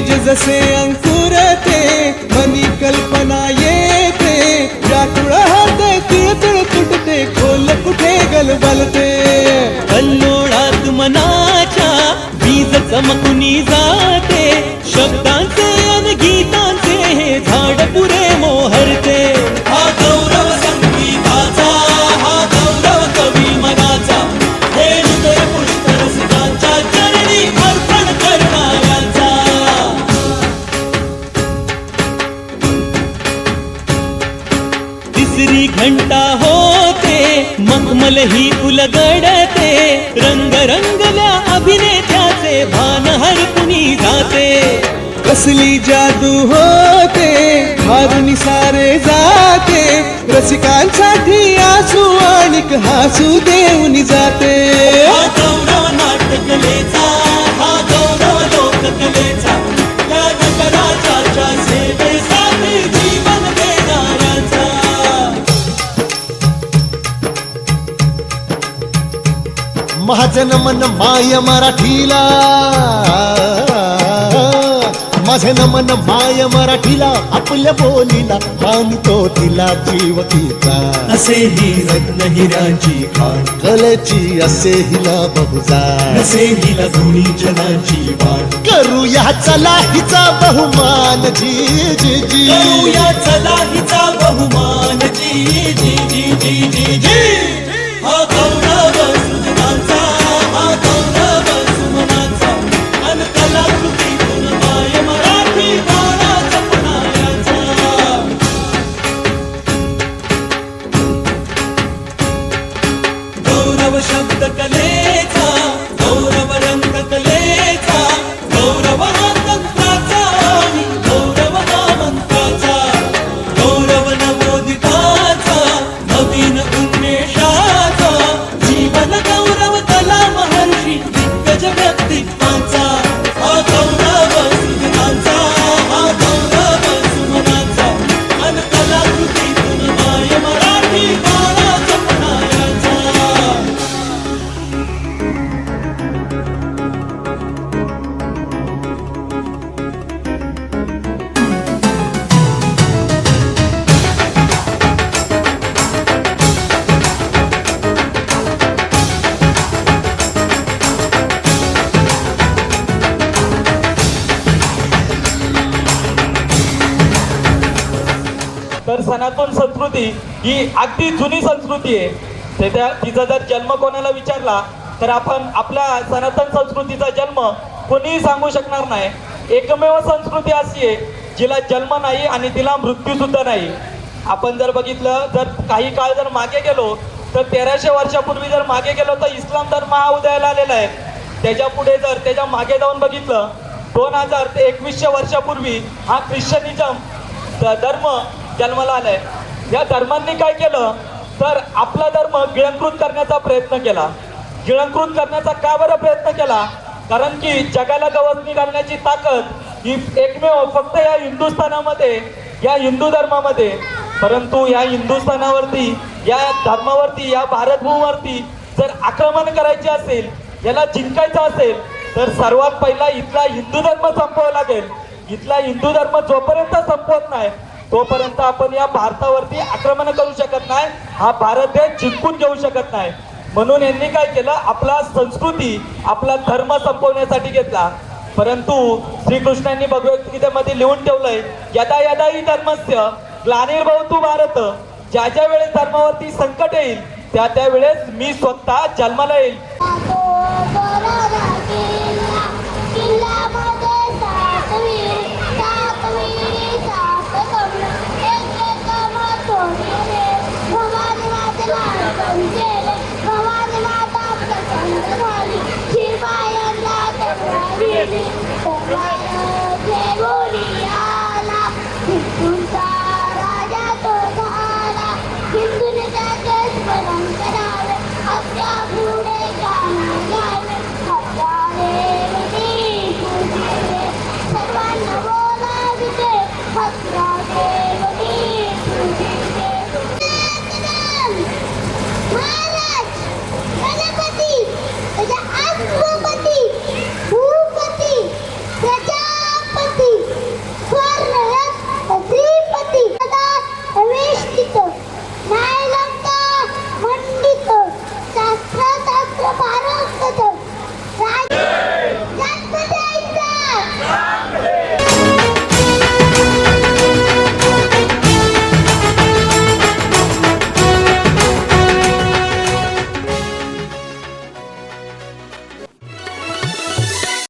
बीज जसे अंकुरते मनी कल्पना येते. व्याकुळ होते तिळतिळ तुटते खोल कुठे गलबलते? कल्लोळात मनाच्या बीज चमकुनी तिसरी घंटा होते मखमल ही उलगडते. रंग रंगल्या अभिनेत्याचे भान हरपुनी जाते. कसली जादू होते हारुनी सारे जाते. रसिकांसाठी आसू आणि हासू देऊन जाते. महाजन मन माय मराठीला. माझे नमन माय मराठीला आपल्या बोलीला मानतो तिला जीव तिचा असे ही रत्न हिराची खाण कलेची असे हिला बहुजा. असे हिला गुणी जनाची वाण करूया चला हिचा बहुमान जी जी जी. करूया चला हिचा बहुमान जी जी जी जी जी जी. तर सनातन संस्कृती ही अगदी जुनी संस्कृती आहे. ते त्या तिचा जर जन्म कोणाला विचारला तर आपण आपल्या सनातन संस्कृतीचा जन्म कोणीही सांगू शकणार नाही. एकमेव संस्कृती अशी आहे जिला जन्म नाही आणि तिला मृत्यू सुद्धा नाही. आपण जर बघितलं जर काही काळ जर मागे गेलो तर तेराशे वर्षापूर्वी जर मागे गेलो तर इस्लाम धर्म हा उदयाला आलेला आहे. त्याच्या पुढे जर त्याच्यामागे जाऊन बघितलं दोन हजार ते एकवीसशे वर्षापूर्वी हा ख्रिश्चनिझम धर्म जन्माला आलाय. या धर्मांनी काय केलं? तर आपला धर्म गिळंकृत करण्याचा प्रयत्न केला. गिळंकृत करण्याचा का बरं प्रयत्न केला? कारण की जगाला गवसणी घालण्याची ताकद ही एकमेव फक्त या हिंदुस्थानामध्ये या हिंदू धर्मामध्ये. परंतु या हिंदुस्थानावरती या धर्मावरती या भारतभूमीवरती जर आक्रमण करायचे असेल याला जिंकायचं असेल तर सर्वात पहिला इथला हिंदू धर्म संपवावा लागेल. इथला हिंदू धर्म जोपर्यंत संपवत नाही तोपर्यंत आपण या भारतावरती आक्रमण करू शकत नाही हा भारत देश जिंकून घेऊ शकत नाही. म्हणून यांनी काय केलं? आपला संस्कृती आपला धर्म संपवण्यासाठी घेतला. परंतु श्रीकृष्णांनी भगवद्गीतेमध्ये लिहून ठेवलंय यदा यदा ही धर्मस्य ग्लानिर्भवतु भारत. ज्या ज्या वेळेस धर्मावरती संकट येईल त्या त्यावेळेस मी स्वतः जन्माला येईल. Thank you.